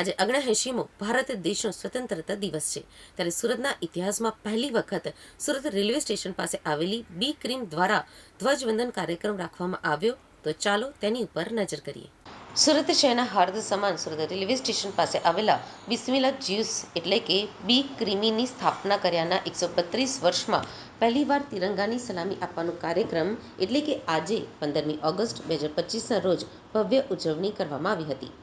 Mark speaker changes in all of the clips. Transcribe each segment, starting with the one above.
Speaker 1: આજે ઓગણએંશીમો ભારત દેશનો સ્વતંત્રતા દિવસ છે. ત્યારે સુરતના ઇતિહાસમાં પહેલી વખત સુરત રેલવે સ્ટેશન પાસે આવેલી બી ક્રીમ દ્વારા ધ્વજવંદન કાર્યક્રમ રાખવામાં આવ્યો. તો ચાલો તેની ઉપર નજર કરીએ. સુરત શહેરના હાર્દ સમાન સુરત રેલવે સ્ટેશન પાસે આવેલા બિસ્મિલા જ્યુસ એટલે કે બી ક્રીમીની સ્થાપના કર્યાના એકસો બત્રીસ વર્ષમાં પહેલીવાર તિરંગાની સલામી આપવાનો કાર્યક્રમ એટલે કે આજે પંદરમી ઓગસ્ટ બે હજાર પચીસના રોજ ભવ્ય ઉજવણી કરવામાં આવી હતી.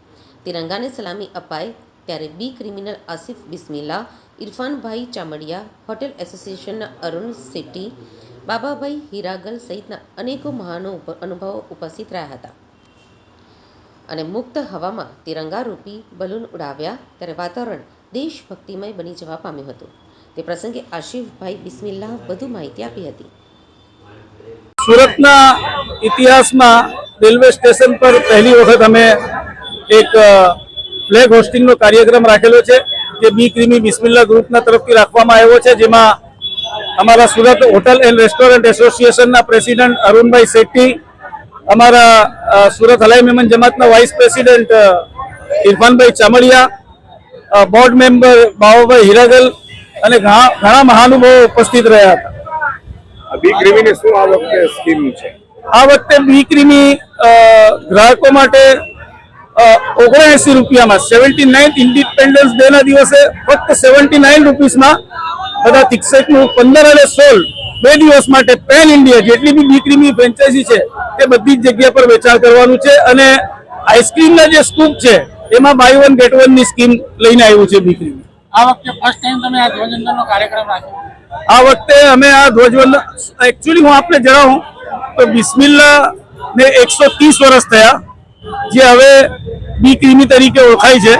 Speaker 1: તિરંગાને સલામી અપાય ત્યારે બી ક્રિમિનલ આસિફ બિસ્મિલ્લા, ઇરફાનભાઈ ચામડિયા, હોટેલ એસોસિએશનના અરુણ સેટ્ટી બાબાભાઈ હિરાગલ સહિતના અનેકો મહાનો અનુભવો ઉપસ્થિત રહ્યા હતા. અને મુક્ત હવામાં તિરંગારૂપી બલૂન ઉડાવ્યા ત્યારે વાતાવરણ દેશભક્તિમય બની જવા પામ્યું હતું. તે પ્રસંગે આશિફભાઈ બિસ્મિલ્લાહ વધુ માહિતી આપી હતી.
Speaker 2: સુરતના ઇતિહાસમાં રેલવે સ્ટેશન પર પહેલી વખત અમે એક ફ્લેગ હોસ્ટિંગનો કાર્યક્રમ રાખેલો છે જે બી ક્રીમી બિસ્મિલ્લા ગ્રુપના તરફથી રાખવામાં આવ્યો છે જેમાં અમારા સુરત હોટલ એન્ડ રેસ્ટોરન્ટ એસોસિએશનના પ્રેસિડન્ટ અરુણભાઈ શેટ્ટી અમારા સુરત હલાઈ મેમન જમાતના vice president ઇરફાનભાઈ Chamadiya board member બાવાભાઈ Hiragal અને ઘણા ઘણા મહાનુભાવો ઉપસ્થિત રહ્યા હતા.
Speaker 3: બી ક્રીમીની શું આ વખતે સ્કીમ છે?
Speaker 2: આ વખતે બી ક્રીમી ગ્રાહકો માટે ઓગણએસી રૂપિયામાં સેવન્ટી નાઇન્થ ઇન્ડિપેન્ડન્સ ડે ના દિવસે ફક્ત સેવન્ટી નાઇન રૂપીસમાં બધા તિકસેટનું પંદર અને સોળ બે દિવસ માટે પેન ઇન્ડિયા જેટલી બી બી ફ્રેન્ચાઇઝી છે તે બધી જ જગ્યા પર વેચાણ કરવાનું છે અને આઈસ્ક્રીમના જે સ્કૂપ છે એમાં બાય વન ગેટ વનની સ્કીમ લઈને આવ્યું છે બી
Speaker 4: આ વખતે ફર્સ્ટ ટાઈમ તમે આ ધ્વજવંદનનો કાર્યક્રમ રાખ્યો?
Speaker 2: આ વખતે અમે આ ધ્વજવંદન એકચ્યુઅલી હું આપને જણાવું તો બિસ્મિલ્લા ને એકસો ત્રીસ વર્ષ થયા જે હવે બી ક્રીમી તરીકે ઓળખાય છે.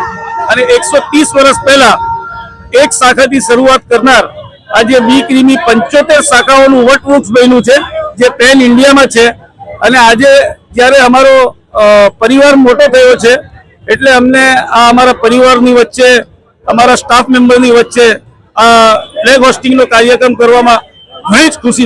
Speaker 2: અને એકસો ત્રીસ વર્ષ પહેલા એક શાખાથી શરૂઆત કરનાર આજે બી ક્રીમી પંચોતેર શાખાઓનું વટવૃક્ષ બન્યું છે, જે પેન ઇન્ડિયામાં છે. અને આજે જ્યારે અમારો પરિવાર મોટો થયો છે, એટલે અમને આ અમારા પરિવારની વચ્ચે, અમારા સ્ટાફ મેમ્બરની વચ્ચે આ ફ્લેગ હોસ્ટિંગનો કાર્યક્રમ કરવામાં ઘણી જ ખુશી